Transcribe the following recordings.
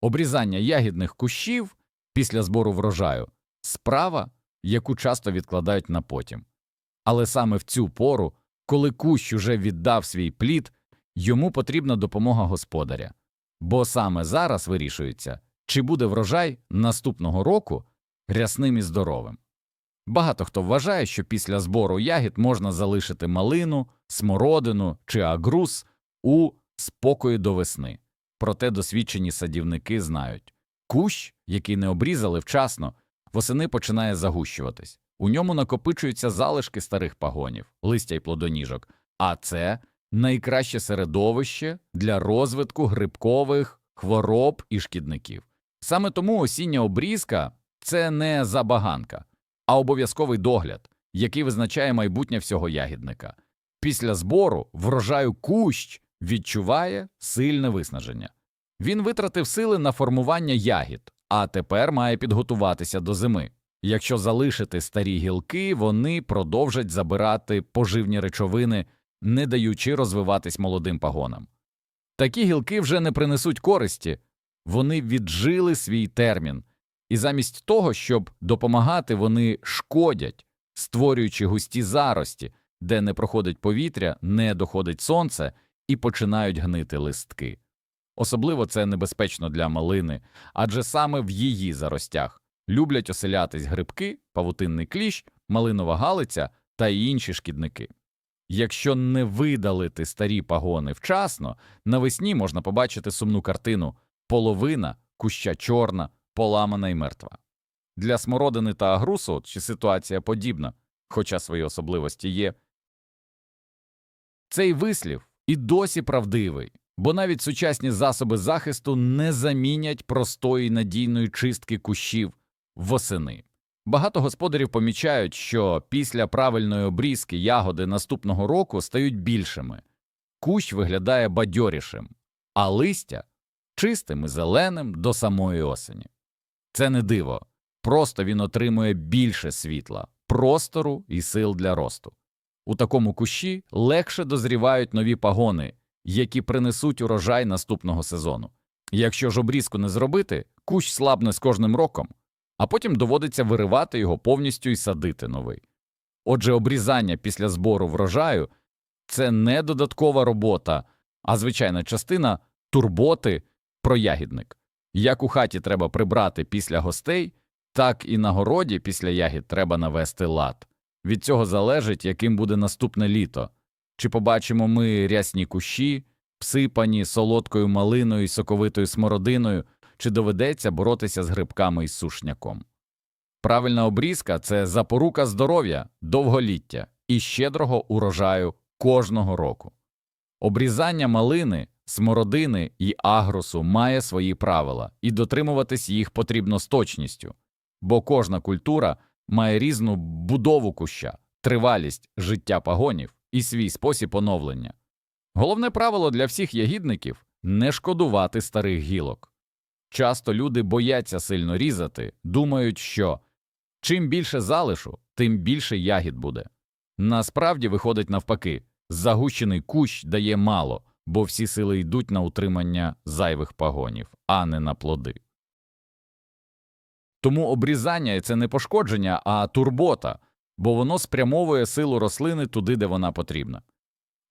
Обрізання ягідних кущів після збору врожаю справа, яку часто відкладають на потім. Але саме в цю пору, коли кущ уже віддав свій плід, йому потрібна допомога господаря. Бо саме зараз вирішується, чи буде врожай наступного року рясним і здоровим. Багато хто вважає, що після збору ягід можна залишити малину, смородину чи агрус у спокої до весни. Проте досвідчені садівники знають кущ, який не обрізали вчасно, восени починає загущуватись. У ньому накопичуються залишки старих пагонів, листя й плодоніжок, а це найкраще середовище для розвитку грибкових хвороб і шкідників. Саме тому осіння обрізка це не забаганка, а обов'язковий догляд, який визначає майбутнє всього ягідника. Після збору врожаю кущ відчуває сильне виснаження. Він витратив сили на формування ягід, а тепер має підготуватися до зими. Якщо залишити старі гілки, вони продовжать забирати поживні речовини, не даючи розвиватись молодим пагонам. Такі гілки вже не принесуть користі, вони віджили свій термін, і замість того, щоб допомагати, вони шкодять, створюючи густі зарості, де не проходить повітря, не доходить сонце і починають гнити листки. Особливо це небезпечно для малини, адже саме в її заростях люблять оселятись грибки, павутинний кліщ, малинова галиця та інші шкідники. Якщо не видалити старі пагони вчасно, навесні можна побачити сумну картину половина куща чорна, поламана і мертва. Для смородини та агрусу чи ситуація подібна, хоча свої особливості є. Цей вислів і досі правдивий, бо навіть сучасні засоби захисту не замінять простої надійної чистки кущів восени. Багато господарів помічають, що після правильної обрізки ягоди наступного року стають більшими, кущ виглядає бадьорішим, а листя чистим і зеленим до самої осені. Це не диво, просто він отримує більше світла, простору і сил для росту. У такому кущі легше дозрівають нові пагони, які принесуть урожай наступного сезону. Якщо ж обрізку не зробити, кущ слабне з кожним роком, а потім доводиться виривати його повністю і садити новий. Отже, обрізання після збору врожаю це не додаткова робота, а звичайна частина турботи про ягідник. Як у хаті треба прибрати після гостей, так і на городі після ягід треба навести лад. Від цього залежить, яким буде наступне літо. Чи побачимо ми рясні кущі, всипані солодкою малиною і соковитою смородиною, чи доведеться боротися з грибками і сушняком. Правильна обрізка це запорука здоров'я, довголіття і щедрого урожаю кожного року. Обрізання малини, смородини і агросу має свої правила, і дотримуватись їх потрібно з точністю, бо кожна культура має різну будову куща, тривалість життя пагонів і свій спосіб оновлення. Головне правило для всіх ягідників не шкодувати старих гілок. Часто люди бояться сильно різати, думають, що чим більше залишу, тим більше ягід буде. Насправді виходить навпаки, загущений кущ дає мало, бо всі сили йдуть на утримання зайвих пагонів, а не на плоди. Тому обрізання це не пошкодження, а турбота, бо воно спрямовує силу рослини туди, де вона потрібна.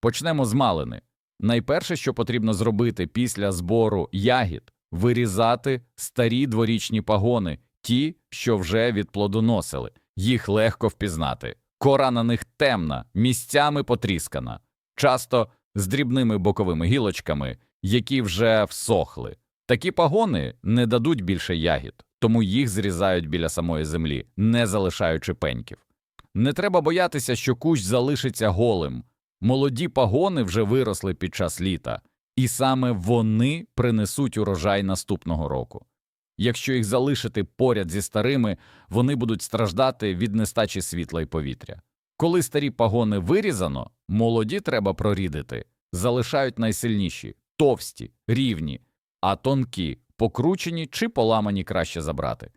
Почнемо з малини. Найперше, що потрібно зробити після збору ягід, вирізати старі дворічні пагони, ті, що вже відплодоносили, їх легко впізнати. Кора на них темна, місцями потріскана, часто з дрібними боковими гілочками, які вже всохли. Такі пагони не дадуть більше ягід, тому їх зрізають біля самої землі, не залишаючи пеньків. Не треба боятися, що кущ залишиться голим. Молоді пагони вже виросли під час літа, і саме вони принесуть урожай наступного року. Якщо їх залишити поряд зі старими, вони будуть страждати від нестачі світла й повітря. Коли старі пагони вирізано, молоді треба прорідити, залишають найсильніші, товсті, рівні, а тонкі, покручені чи поламані краще забрати.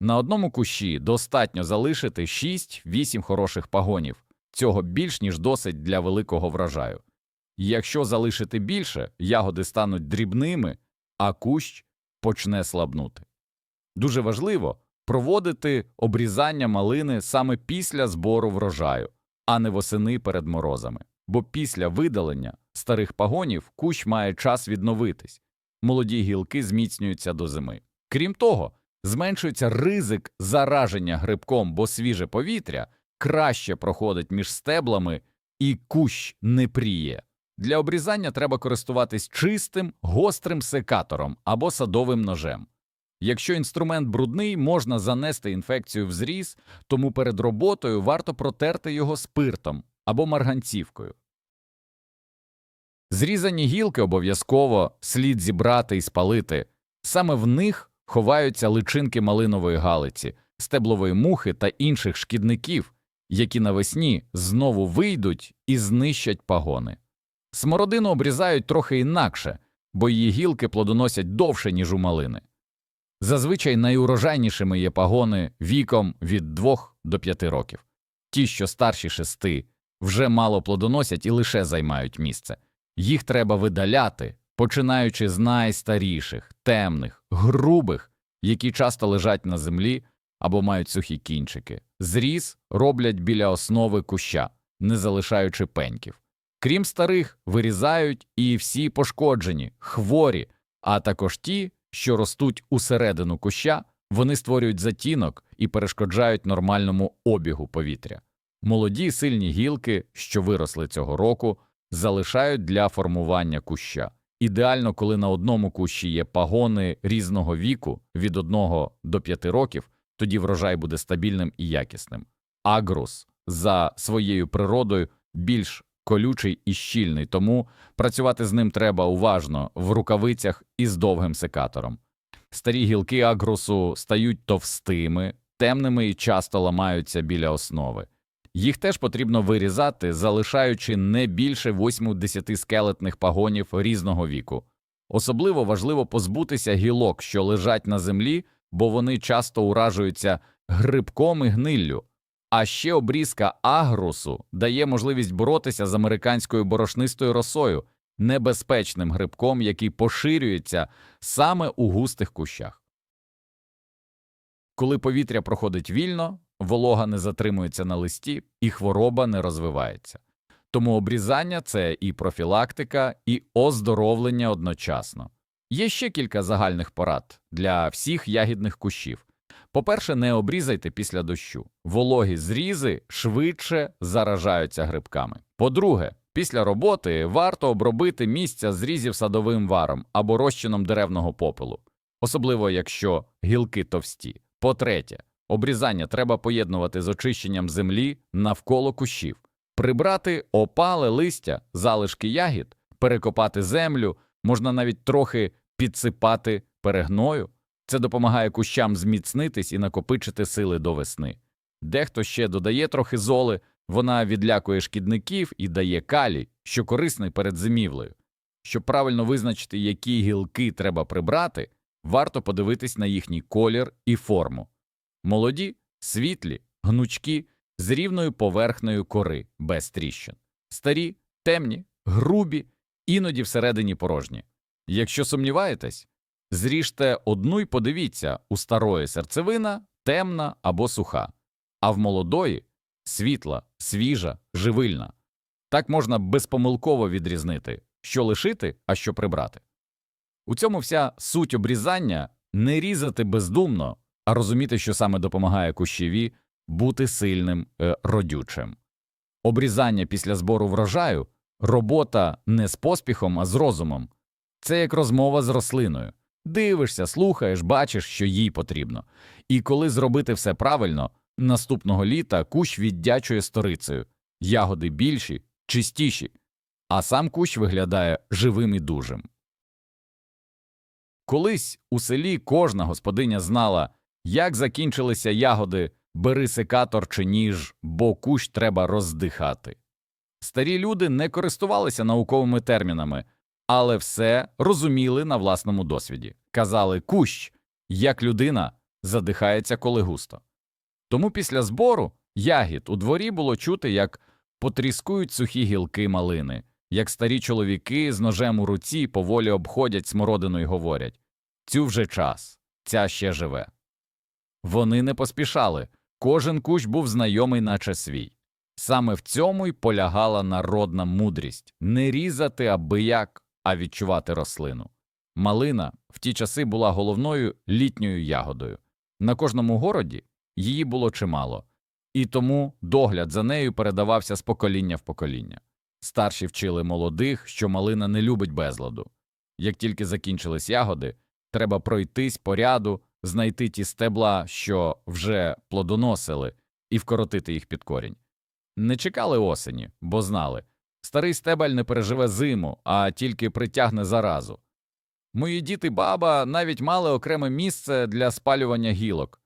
На одному кущі достатньо залишити 6-8 хороших пагонів, цього більш ніж досить для великого врожаю. Якщо залишити більше, ягоди стануть дрібними, а кущ почне слабнути. Дуже важливо проводити обрізання малини саме після збору врожаю, а не восени перед морозами, бо після видалення старих пагонів кущ має час відновитись, молоді гілки зміцнюються до зими. Крім того, зменшується ризик зараження грибком, бо свіже повітря краще проходить між стеблами і кущ не пріє. Для обрізання треба користуватись чистим, гострим секатором або садовим ножем. Якщо інструмент брудний, можна занести інфекцію в зріз, тому перед роботою варто протерти його спиртом або марганцівкою. Зрізані гілки обов'язково слід зібрати і спалити. Саме в них ховаються личинки малинової галиці, стеблової мухи та інших шкідників, які навесні знову вийдуть і знищать пагони. Смородину обрізають трохи інакше, бо її гілки плодоносять довше, ніж у малини. Зазвичай найурожайнішими є пагони віком від 2 до 5 років. Ті, що старші 6, вже мало плодоносять і лише займають місце. Їх треба видаляти, починаючи з найстаріших, темних, грубих, які часто лежать на землі або мають сухі кінчики. Зріз роблять біля основи куща, не залишаючи пеньків. Крім старих, вирізають і всі пошкоджені, хворі, а також ті, що ростуть усередину куща, вони створюють затінок і перешкоджають нормальному обігу повітря. Молоді сильні гілки, що виросли цього року, залишають для формування куща. Ідеально, коли на одному кущі є пагони різного віку від 1 до 5 років, тоді врожай буде стабільним і якісним. Агрус за своєю природою більш колючий і щільний, тому працювати з ним треба уважно в рукавицях і з довгим секатором. Старі гілки агрусу стають товстими, темними і часто ламаються біля основи. Їх теж потрібно вирізати, залишаючи не більше 8-10 скелетних пагонів різного віку. Особливо важливо позбутися гілок, що лежать на землі, бо вони часто уражуються грибком і гниллю. А ще обрізка агрусу дає можливість боротися з американською борошнистою росою, небезпечним грибком, який поширюється саме у густих кущах. Коли повітря проходить вільно, волога не затримується на листі і хвороба не розвивається. Тому обрізання це і профілактика, і оздоровлення одночасно. Є ще кілька загальних порад для всіх ягідних кущів. По-перше, не обрізайте після дощу. Вологі зрізи швидше заражаються грибками. По-друге, після роботи варто обробити місця зрізів садовим варом або розчином деревного попелу, особливо якщо гілки товсті. По-третє, обрізання треба поєднувати з очищенням землі навколо кущів, прибрати опале листя, залишки ягід, перекопати землю, можна навіть трохи підсипати перегною. Це допомагає кущам зміцнитись і накопичити сили до весни. Дехто ще додає трохи золи, вона відлякує шкідників і дає калій, що корисний перед зимівлею. Щоб правильно визначити, які гілки треба прибрати, варто подивитись на їхній колір і форму. Молоді, світлі, гнучкі, з рівною поверхнею кори, без тріщин, старі, темні, грубі, іноді всередині порожні. Якщо сумніваєтесь, Зріжте одну й подивіться у старої серцевина темна або суха, а в молодої світла, свіжа, живильна. Так можна безпомилково відрізнити, що лишити, а що прибрати. У цьому вся суть обрізання не різати бездумно, а розуміти, що саме допомагає кущеві бути сильним, е, родючим. Обрізання після збору врожаю робота не з поспіхом, а з розумом це як розмова з рослиною. Дивишся, слухаєш, бачиш, що їй потрібно. І коли зробити все правильно, наступного літа кущ віддячує сторицею, ягоди більші, чистіші, а сам кущ виглядає живим і дужим. Колись у селі кожна господиня знала, як закінчилися ягоди, бери секатор чи ніж, бо кущ треба роздихати. Старі люди не користувалися науковими термінами але все розуміли на власному досвіді. Казали кущ, як людина задихається, коли густо. Тому після збору ягід у дворі було чути, як потріскують сухі гілки малини, як старі чоловіки з ножем у руці поволі обходять смородину і говорять цю вже час, ця ще живе. Вони не поспішали, кожен кущ був знайомий, наче свій. Саме в цьому й полягала народна мудрість не різати аби як, а відчувати рослину. Малина в ті часи була головною літньою ягодою. На кожному городі її було чимало, і тому догляд за нею передавався з покоління в покоління. Старші вчили молодих, що малина не любить безладу. Як тільки закінчились ягоди, треба пройтись по ряду, знайти ті стебла, що вже плодоносили, і вкоротити їх під корінь. Не чекали осені, бо знали старий стебель не переживе зиму, а тільки притягне заразу. Мої діти баба навіть мали окреме місце для спалювання гілок,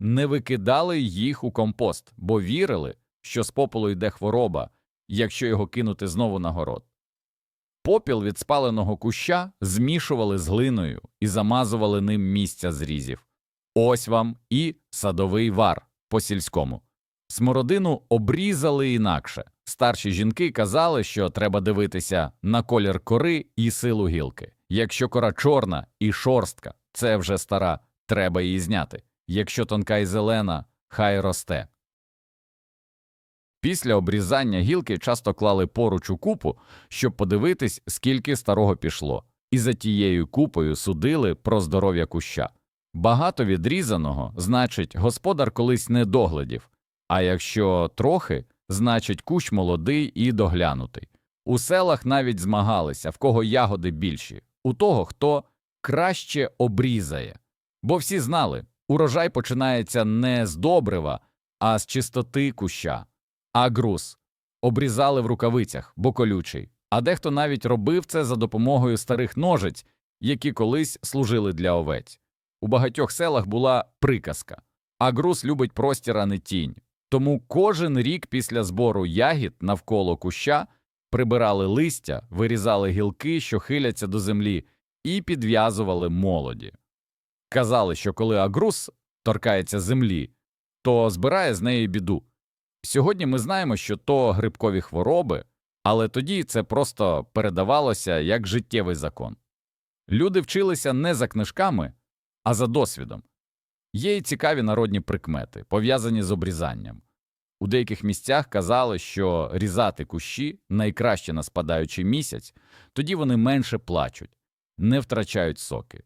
не викидали їх у компост, бо вірили, що з попелу йде хвороба, якщо його кинути знову на город. Попіл від спаленого куща змішували з глиною і замазували ним місця зрізів. Ось вам і садовий вар по сільському. Смородину обрізали інакше. Старші жінки казали, що треба дивитися на колір кори і силу гілки. Якщо кора чорна і шорстка, це вже стара, треба її зняти. Якщо тонка і зелена, хай росте. Після обрізання гілки часто клали поруч у купу, щоб подивитись, скільки старого пішло, і за тією купою судили про здоров'я куща. Багато відрізаного, значить, господар колись не доглядів, а якщо трохи, значить кущ молодий і доглянутий. У селах навіть змагалися, в кого ягоди більші, у того, хто краще обрізає. Бо всі знали, урожай починається не з добрива, а з чистоти куща. А груз обрізали в рукавицях, бо колючий, а дехто навіть робив це за допомогою старих ножиць, які колись служили для овець. У багатьох селах була приказка а груз любить простір, а не тінь. Тому кожен рік після збору ягід навколо куща прибирали листя, вирізали гілки, що хиляться до землі, і підв'язували молоді. Казали, що коли агрус торкається землі, то збирає з неї біду. Сьогодні ми знаємо, що то грибкові хвороби, але тоді це просто передавалося як життєвий закон. Люди вчилися не за книжками, а за досвідом. Є й цікаві народні прикмети, пов'язані з обрізанням. У деяких місцях казали, що різати кущі найкраще на спадаючий місяць, тоді вони менше плачуть, не втрачають соки.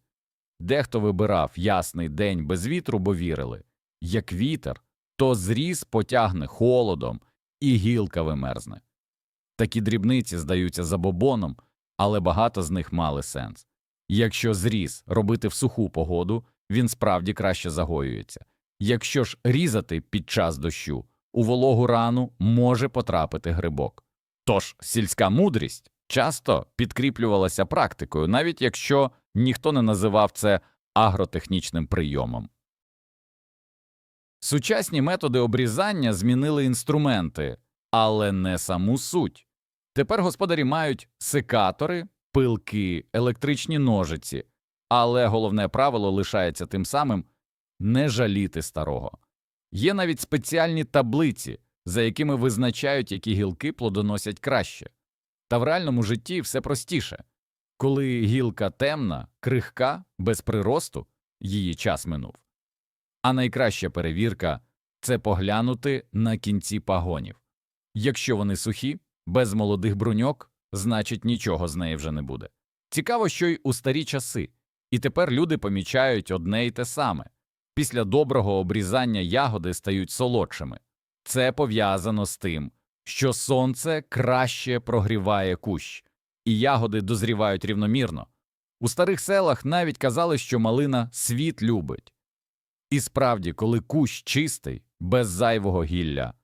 Дехто вибирав ясний день без вітру, бо вірили як вітер, то зріз потягне холодом і гілка вимерзне. Такі дрібниці здаються забобоном, але багато з них мали сенс. Якщо зріз робити в суху погоду, він справді краще загоюється. Якщо ж різати під час дощу, у вологу рану може потрапити грибок. Тож сільська мудрість часто підкріплювалася практикою, навіть якщо ніхто не називав це агротехнічним прийомом. Сучасні методи обрізання змінили інструменти, але не саму суть. Тепер господарі мають секатори, пилки, електричні ножиці, але головне правило лишається тим самим не жаліти старого. Є навіть спеціальні таблиці, за якими визначають, які гілки плодоносять краще. Та в реальному житті все простіше коли гілка темна, крихка, без приросту, її час минув. А найкраща перевірка це поглянути на кінці пагонів. Якщо вони сухі, без молодих бруньок, значить нічого з неї вже не буде. Цікаво, що й у старі часи, і тепер люди помічають одне й те саме після доброго обрізання ягоди стають солодшими. Це пов'язано з тим, що сонце краще прогріває кущ, і ягоди дозрівають рівномірно. У старих селах навіть казали, що малина світ любить. І справді, коли кущ чистий, без зайвого гілля,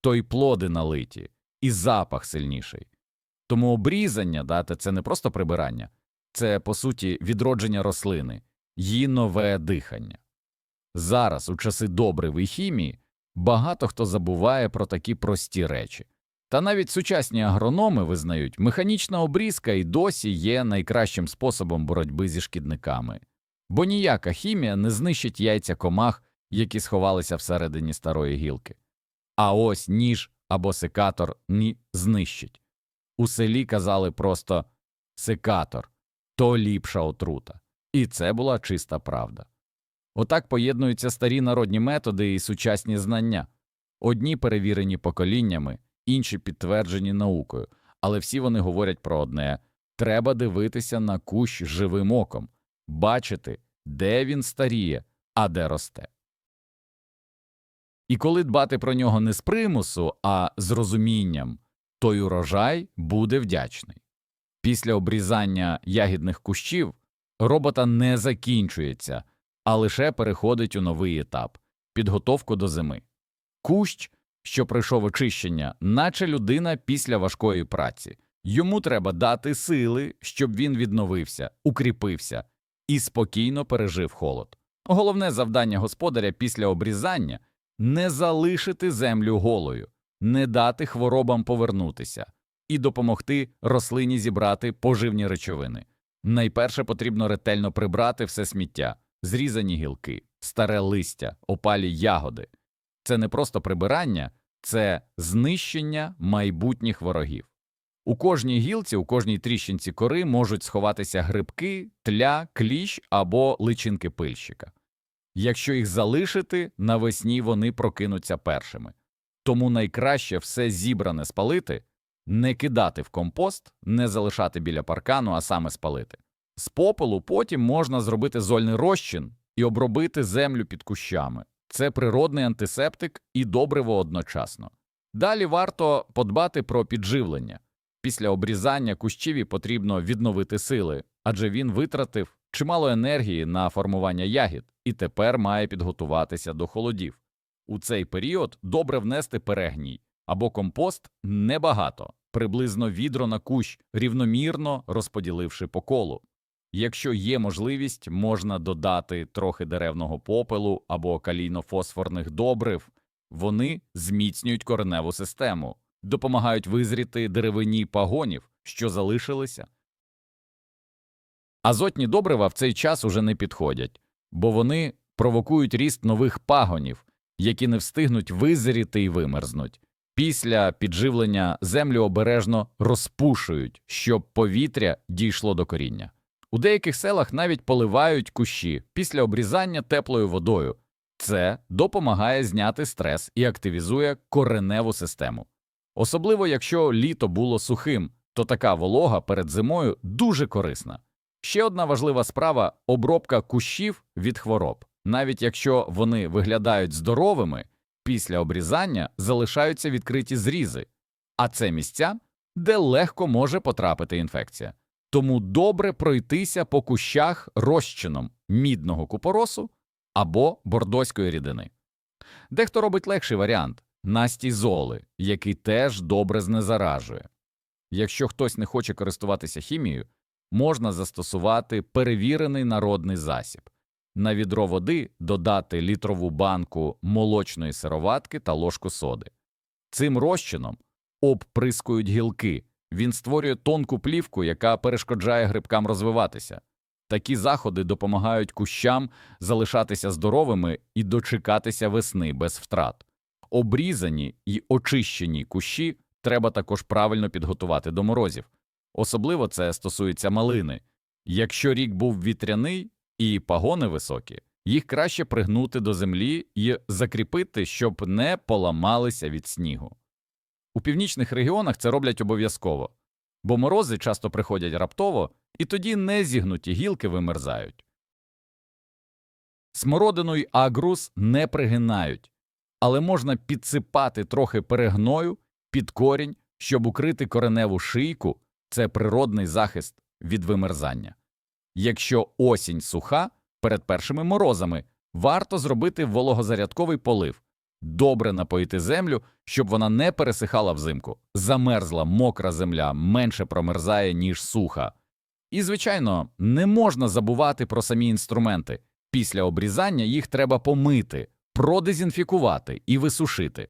то й плоди налиті, і запах сильніший. Тому обрізання дати це не просто прибирання, це по суті відродження рослини, її нове дихання. Зараз, у часи добривої хімії, багато хто забуває про такі прості речі. Та навіть сучасні агрономи визнають, механічна обрізка і досі є найкращим способом боротьби зі шкідниками, бо ніяка хімія не знищить яйця комах, які сховалися всередині старої гілки. А ось ніж або секатор ні знищить. У селі казали просто секатор то ліпша отрута. І це була чиста правда. Отак поєднуються старі народні методи і сучасні знання. Одні перевірені поколіннями, інші підтверджені наукою, але всі вони говорять про одне треба дивитися на кущ живим оком, бачити, де він старіє, а де росте. І коли дбати про нього не з примусу, а з розумінням, той урожай буде вдячний. Після обрізання ягідних кущів робота не закінчується, а лише переходить у новий етап підготовку до зими. Кущ, що пройшов очищення, наче людина після важкої праці. Йому треба дати сили, щоб він відновився, укріпився і спокійно пережив холод. Головне завдання господаря після обрізання не залишити землю голою, не дати хворобам повернутися і допомогти рослині зібрати поживні речовини. Найперше потрібно ретельно прибрати все сміття, зрізані гілки, старе листя, опалі ягоди. Це не просто прибирання, це знищення майбутніх ворогів. У кожній гілці, у кожній тріщинці кори можуть сховатися грибки, тля, кліщ або личинки пильщика. Якщо їх залишити, навесні вони прокинуться першими. Тому найкраще все зібране спалити, не кидати в компост, не залишати біля паркану, а саме спалити. З попелу потім можна зробити зольний розчин і обробити землю під кущами. Це природний антисептик і добриво одночасно. Далі варто подбати про підживлення. Після обрізання кущіві потрібно відновити сили, адже він витратив чимало енергії на формування ягід і тепер має підготуватися до холодів. У цей період добре внести перегній або компост небагато, приблизно відро на кущ, рівномірно розподіливши по колу. Якщо є можливість, можна додати трохи деревного попелу або калійно-фосфорних добрив, вони зміцнюють кореневу систему, допомагають визріти деревині пагонів, що залишилися. Азотні добрива в цей час уже не підходять, бо вони провокують ріст нових пагонів, які не встигнуть визріти і вимерзнуть. Після підживлення землю обережно розпушують, щоб повітря дійшло до коріння. У деяких селах навіть поливають кущі після обрізання теплою водою. Це допомагає зняти стрес і активізує кореневу систему. Особливо якщо літо було сухим, то така волога перед зимою дуже корисна. Ще одна важлива справа обробка кущів від хвороб. Навіть якщо вони виглядають здоровими, після обрізання залишаються відкриті зрізи, а це місця, де легко може потрапити інфекція. Тому добре пройтися по кущах розчином мідного купоросу або бордоської рідини. Дехто робить легший варіант настій золи, який теж добре знезаражує. Якщо хтось не хоче користуватися хімією, можна застосувати перевірений народний засіб. На відро води додати літрову банку молочної сироватки та ложку соди. Цим розчином обприскують гілки, він створює тонку плівку, яка перешкоджає грибкам розвиватися. Такі заходи допомагають кущам залишатися здоровими і дочекатися весни без втрат. Обрізані і очищені кущі треба також правильно підготувати до морозів. Особливо це стосується малини. Якщо рік був вітряний і пагони високі, їх краще пригнути до землі і закріпити, щоб не поламалися від снігу. У північних регіонах це роблять обов'язково, бо морози часто приходять раптово, і тоді незігнуті гілки вимерзають. Смородину й агрус не пригинають, але можна підсипати трохи перегною під корінь, щоб укрити кореневу шийку це природний захист від вимерзання. Якщо осінь суха, перед першими морозами варто зробити вологозарядковий полив, добре напоїти землю, щоб вона не пересихала взимку. Замерзла мокра земля менше промерзає, ніж суха. І, звичайно, не можна забувати про самі інструменти. Після обрізання їх треба помити, продезінфікувати і висушити.